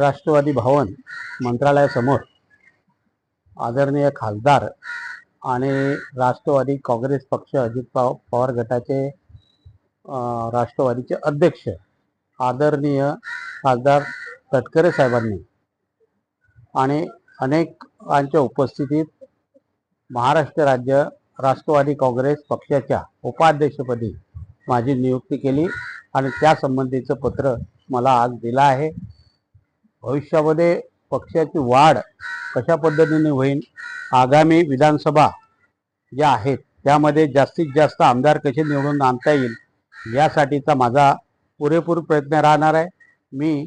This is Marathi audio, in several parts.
राष्ट्रवादी भवन मंत्रालयासमोर आदरणीय खासदार आणि राष्ट्रवादी काँग्रेस पक्ष अजित पव- पवार गटाचे राष्ट्रवादीचे अध्यक्ष आदरणीय खासदार तटकरे साहेबांनी आणि अनेकांच्या उपस्थितीत महाराष्ट्र राज्य राष्ट्रवादी काँग्रेस पक्षाच्या उपाध्यक्षपदी माझी नियुक्ती केली आणि त्यासंबंधीचं पत्र मला आज दिलं आहे. भविष्यामध्ये पक्षाची वाढ कशा पद्धतीने होईल? आगामी विधानसभा ज्या आहेत त्यामध्ये जास्तीत जास्त आमदार कसे निवडून आणता येईल यासाठीचा माझा पुरेपूर प्रयत्न राहणार आहे. मी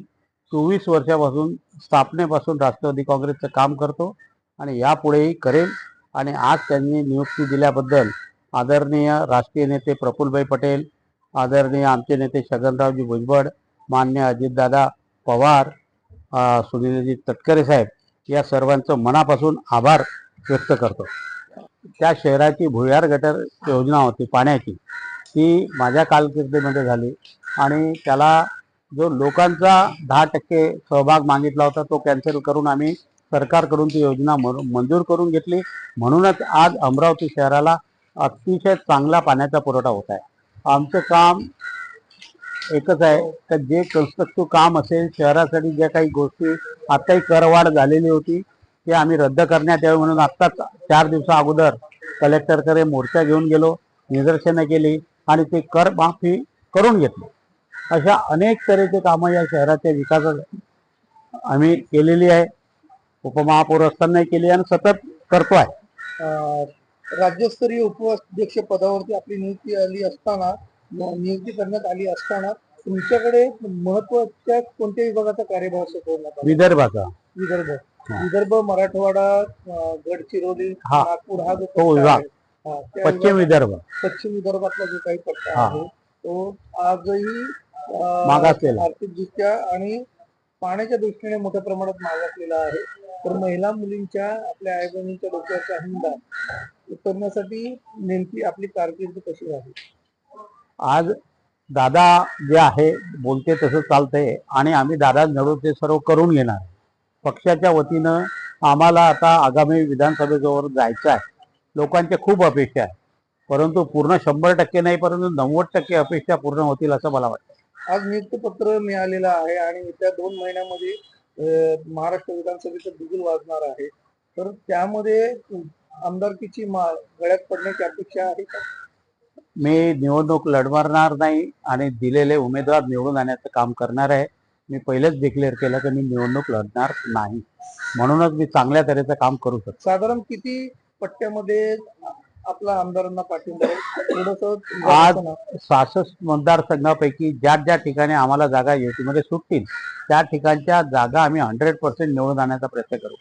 चोवीस वर्षापासून स्थापनेपासून राष्ट्रवादी काँग्रेसचं काम करतो आणि यापुढेही करेल आणि आज त्यांनी नियुक्ती दिल्याबद्दल आदरणीय राष्ट्रीय नेते प्रफुल्लभाई पटेल आदरणीय आमचे नेते छगनरावजी भुजबळ मान्य अजितदादा पवार सुनीलजी तटकरे साहेब या सर्वांचं मनापासून आभार व्यक्त करतो. त्या शहराची भुयार गटर योजना होती पाण्याची ती माझ्या कारकिर्दीमध्ये झाली. आणि त्याला जो लोकांचा दहा टक्के सहभाग मागितला होता तो कॅन्सल करून आम्ही सरकारकडून ती योजना मंजूर करून घेतली. म्हणूनच आज अमरावती शहराला अतिशय चांगला पाण्याचा पुरवठा होत आहे. आमचं काम एकच आहे. तर जे कन्स्ट्रक्टिव्ह काम असेल शहरासाठी ज्या काही गोष्टी आताही करवाढ झालेली होती ते आम्ही रद्द करण्यात यावी म्हणून आत्ताच चार दिवसा अगोदर कलेक्टरकडे मोर्चा घेऊन गेलो निदर्शनं केली आणि ते कर माफी करून घेतली. अशा अनेक तऱ्हेचे कामं या शहराच्या विकासात आम्ही केलेली आहे. उपमहापौर असतानाही केली आणि सतत करतो आहे. राज्यस्तरीय उपाध्यक्ष पदावरती आपली नियुक्ती आली असताना नियुक्ती करण्यात आली असताना तुमच्याकडे महत्त्वाच्या कोणत्या विभागाचा कार्यभार सोपवण्यात आला विदर्भाचा विदर्भ हा. विदर्भ मराठवाडा अं, गडचिरोली हा. नागपूर हा जो पट्टा विभाग. आहे, हा, त्या पश्चिम विदर्भ पश्चिम विदर्भातला जो काही पट्टा हा. आहे तो आजही अं, मागासलेला. आर्थिकदृष्ट्या आणि पाण्याच्या दृष्टीने मोठ्या प्रमाणात मागासलेला आहे तर महिला मुलींच्या आपल्या आई बहिणींच्या डोक्यावरचा हिंदा उतरण्यासाठी नेमकी आपली कारकीर्द कशी आहे आज दादा जे आहे बोलते तसं चालतंय आणि आम्ही दादा नडू ते सर्व करून घेणार पक्षाच्या वतीनं आम्हाला आता आगामी विधानसभेजवळ जायचं आहे. लोकांच्या खूप अपेक्षा आहे. परंतु पूर्ण शंभर टक्के नाही परंतु नव्वद टक्के अपेक्षा पूर्ण होतील असं मला वाटतं. आज नियुक्तपत्र मिळालेलं आहे आणि येत्या दोन महिन्यामध्ये महाराष्ट्र विधानसभेचं बिगुल वाजणार आहे. तर त्यामध्ये आमदारकीची मा- गळ्यात पडण्याची अपेक्षा आहे का? मी निवडणूक लढवणार नाही आणि दिलेले उमेदवार निवडून आणण्याचं काम करणार आहे. मी पहिलेच डिक्लेअर केलं की मी निवडणूक लढणार नाही. म्हणूनच मी चांगल्या तऱ्हेचं काम करू शकतो. साधारण किती पट्ट्यामध्ये आपला आमदारांना पाठिंबा थोडस आज सहासष्ट मतदारसंघापैकी ज्या ज्या ठिकाणी आम्हाला जागा युतीमध्ये सुटतील त्या ठिकाणच्या जागा आम्ही हंड्रेड पर्सेंट निवडून आणण्याचा प्रयत्न करू.